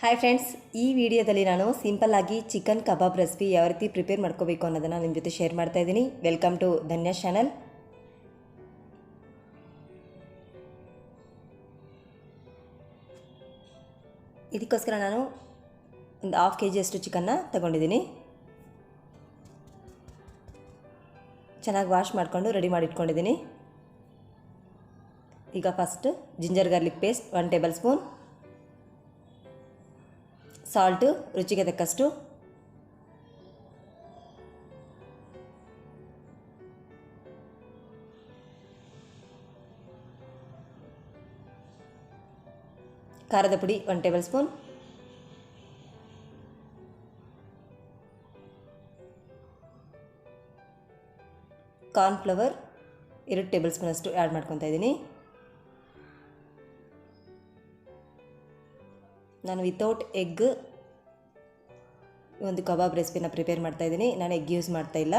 Hi friends ಈ ವಿಡಿಯೋದಲ್ಲಿ ನಾನು ಸಿಂಪಲ್ ಆಗಿ ಚಿಕನ್ ಕಬಾಬ್ ರೆಸಿಪಿ ಯಾವ ರೀತಿ ಪ್ರಿಪೇರ್ ಮಾಡ್ಕೋಬೇಕು ಅನ್ನೋದನ್ನು ನಿಮ್ಮ ಜೊತೆ ಶೇರ್ ಮಾಡ್ತಾ ಇದ್ದೀನಿ. ವೆಲ್ಕಮ್ ಟು ಧನ್ಯಾ ಚಾನಲ್ ಇದಕ್ಕೋಸ್ಕರ ನಾನು ಒಂದು ಹಾಫ್ ಕೆ ಜಿಯಷ್ಟು ಚಿಕನ್ನ ತಗೊಂಡಿದ್ದೀನಿ. ಚೆನ್ನಾಗಿ ವಾಶ್ ಮಾಡಿಕೊಂಡು ರೆಡಿ ಮಾಡಿ ಇಟ್ಕೊಂಡಿದ್ದೀನಿ ಈಗ first ginger garlic paste one tablespoon salt ರುಚಿಗೆ ತಕ್ಕಷ್ಟು. ಖಾರದ ಪುಡಿ ಒನ್ ಟೇಬಲ್ ಸ್ಪೂನ್. ಕಾರ್ನ್ಫ್ಲವರ್ ಎರಡು ಟೇಬಲ್ ಸ್ಪೂನಷ್ಟು ಆ್ಯಡ್ ಮಾಡ್ಕೊತಾ ಇದ್ದೀನಿ. ನಾನು ವಿತೌಟ್ ಎಗ್ ಒಂದು ಕಬಾಬ್ ರೆಸಿಪಿನ ಪ್ರಿಪೇರ್ ಮಾಡ್ತಾ ಇದ್ದೀನಿ. ನಾನು ಎಗ್ ಯೂಸ್ ಮಾಡ್ತಾ ಇಲ್ಲ.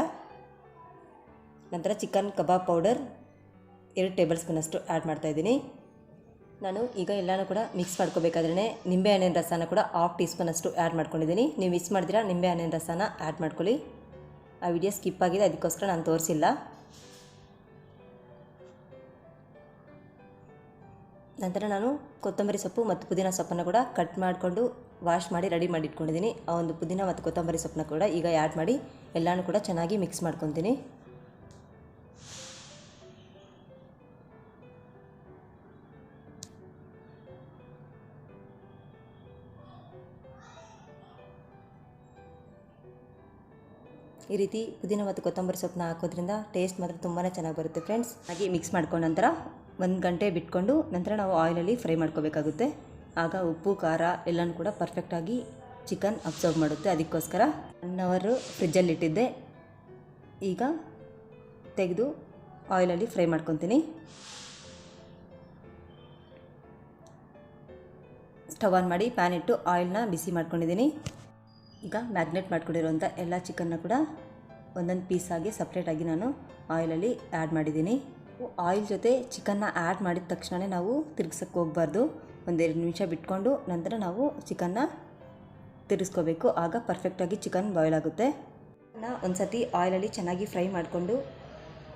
ನಂತರ ಚಿಕನ್ ಕಬಾಬ್ ಪೌಡರ್ ಎರಡು ಟೇಬಲ್ ಸ್ಪೂನಷ್ಟು ಆ್ಯಡ್ ಮಾಡ್ತಾ ಇದ್ದೀನಿ. ನಾನು ಈಗ ಎಲ್ಲನೂ ಕೂಡ ಮಿಕ್ಸ್ ಮಾಡ್ಕೋಬೇಕಾದ್ರೆ ನಿಂಬೆ ಹಣ್ಣಿನ ರಸನ ಕೂಡ ಹಾಫ್ ಟೀ ಸ್ಪೂನಷ್ಟು ಆ್ಯಡ್ ಮಾಡ್ಕೊಂಡಿದ್ದೀನಿ. ನೀವು ಮಿಕ್ಸ್ ಮಾಡಿದಿರಾ ನಿಂಬೆ ಹಣ್ಣಿನ ರಸನ ಆ್ಯಡ್ ಮಾಡ್ಕೊಳ್ಳಿ. ಆ ವಿಡಿಯೋ ಸ್ಕಿಪ್ ಆಗಿದೆ ಅದಕ್ಕೋಸ್ಕರ ನಾನು ತೋರಿಸಿಲ್ಲ. ನಂತರ ನಾನು ಕೊತ್ತಂಬರಿ ಸೊಪ್ಪು ಮತ್ತು ಪುದೀನ ಸೊಪ್ಪನ್ನು ಕೂಡ ಕಟ್ ಮಾಡಿಕೊಂಡು ವಾಶ್ ಮಾಡಿ ರೆಡಿ ಮಾಡಿ ಇಟ್ಕೊಂಡಿದ್ದೀನಿ ಆ ಒಂದು ಪುದೀನ ಮತ್ತು ಕೊತ್ತಂಬರಿ ಸೊಪ್ಪನ್ನ ಕೂಡ ಈಗ ಆ್ಯಡ್ ಮಾಡಿ ಎಲ್ಲನೂ ಕೂಡ ಚೆನ್ನಾಗಿ ಮಿಕ್ಸ್ ಮಾಡ್ಕೊತೀನಿ. ಈ ರೀತಿ ಪುದೀನ ಮತ್ತು ಕೊತ್ತಂಬರಿ ಸೊಪ್ಪನ್ನ ಹಾಕೋದ್ರಿಂದ ಟೇಸ್ಟ್ ಮಾತ್ರ ತುಂಬಾ ಚೆನ್ನಾಗಿ ಬರುತ್ತೆ ಫ್ರೆಂಡ್ಸ್ ಹಾಗೆ ಮಿಕ್ಸ್ ಮಾಡ್ಕೊಂಡ ನಂತರ ಒಂದು ಗಂಟೆ ಬಿಟ್ಕೊಂಡು ನಂತರ ನಾವು ಆಯಿಲಲ್ಲಿ ಫ್ರೈ ಮಾಡ್ಕೋಬೇಕಾಗುತ್ತೆ. ಆಗ ಉಪ್ಪು, ಖಾರ ಎಲ್ಲನೂ ಕೂಡ ಪರ್ಫೆಕ್ಟಾಗಿ ಚಿಕನ್ ಅಬ್ಸರ್ವ್ ಮಾಡುತ್ತೆ. ಅದಕ್ಕೋಸ್ಕರ ಒನ್ ಅವರು ಫ್ರಿಜ್ಜಲ್ಲಿ ಇಟ್ಟಿದ್ದೆ. ಈಗ ತೆಗೆದು ಆಯಿಲಲ್ಲಿ ಫ್ರೈ ಮಾಡ್ಕೊತೀನಿ. ಸ್ಟವ್ ಆನ್ ಮಾಡಿ ಪ್ಯಾನ್ ಇಟ್ಟು ಆಯಿಲ್ನ ಬಿಸಿ ಮಾಡ್ಕೊಂಡಿದ್ದೀನಿ. ಈಗ ಮ್ಯಾಗ್ನೆಟ್ ಮಾಡ್ಕೊಂಡಿರೋಂಥ ಎಲ್ಲ ಚಿಕನ್ನ ಕೂಡ ಒಂದೊಂದು ಪೀಸಾಗಿ ಸಪ್ರೇಟಾಗಿ ನಾನು ಆಯಿಲಲ್ಲಿ ಆ್ಯಡ್ ಮಾಡಿದ್ದೀನಿ. ಆಯಿಲ್ ಜೊತೆ ಚಿಕನ್ನ ಆ್ಯಡ್ ಮಾಡಿದ ತಕ್ಷಣವೇ ನಾವು ತಿರ್ಗ್ಸಕ್ಕೆ ಹೋಗಬಾರ್ದು. ಒಂದೆರಡು ನಿಮಿಷ ಬಿಟ್ಕೊಂಡು ನಂತರ ನಾವು ಚಿಕನ್ನ ತಿರ್ಗಿಸ್ಕೋಬೇಕು. ಆಗ ಪರ್ಫೆಕ್ಟಾಗಿ ಚಿಕನ್ ಬಾಯ್ಲ್ ಆಗುತ್ತೆ. ಒಂದು ಸತಿ ಆಯಿಲಲ್ಲಿ ಚೆನ್ನಾಗಿ ಫ್ರೈ ಮಾಡಿಕೊಂಡು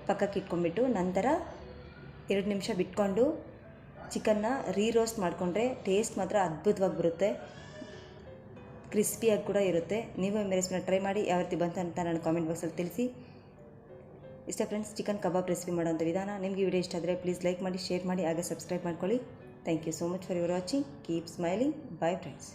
ಪಕ್ಕಕ್ಕೆ ಇಟ್ಕೊಂಡ್ಬಿಟ್ಟು ನಂತರ ಎರಡು ನಿಮಿಷ ಬಿಟ್ಕೊಂಡು ಚಿಕನ್ನ ರೀ ರೋಸ್ಟ್ ಮಾಡಿಕೊಂಡ್ರೆ ಟೇಸ್ಟ್ ಮಾತ್ರ ಅದ್ಭುತವಾಗಿ ಬರುತ್ತೆ. ಕ್ರಿಸ್ಪಿಯಾಗಿ ಕೂಡ ಇರುತ್ತೆ. ನೀವು ಒಮ್ಮೆ ರೆಸಿಪಿನ ಟ್ರೈ ಮಾಡಿ ಯಾವ ರೀತಿ ಬಂತು ಅಂತ ನಾನು ಕಾಮೆಂಟ್ ಬಾಕ್ಸಲ್ಲಿ ತಿಳಿಸಿ. ಇಷ್ಟ ಫ್ರೆಂಡ್ಸ್ ಚಿಕನ್ ಕಬಾಬ್ ರೆಸಿಪಿ ಮಾಡೋಂಥ ವಿಧಾನ. ನಿಮಗೆ ವಿಡಿಯೋ ಇಷ್ಟ ಆದರೆ ಪ್ಲೀಸ್ ಲೈಕ್ ಮಾಡಿ ಶೇರ್ ಮಾಡಿ, ಹಾಗೆ ಸಬ್ಸ್ಕ್ರೈಬ್ ಮಾಡ್ಕೊಳ್ಳಿ. Thank you so much for your watching keep smiling bye friends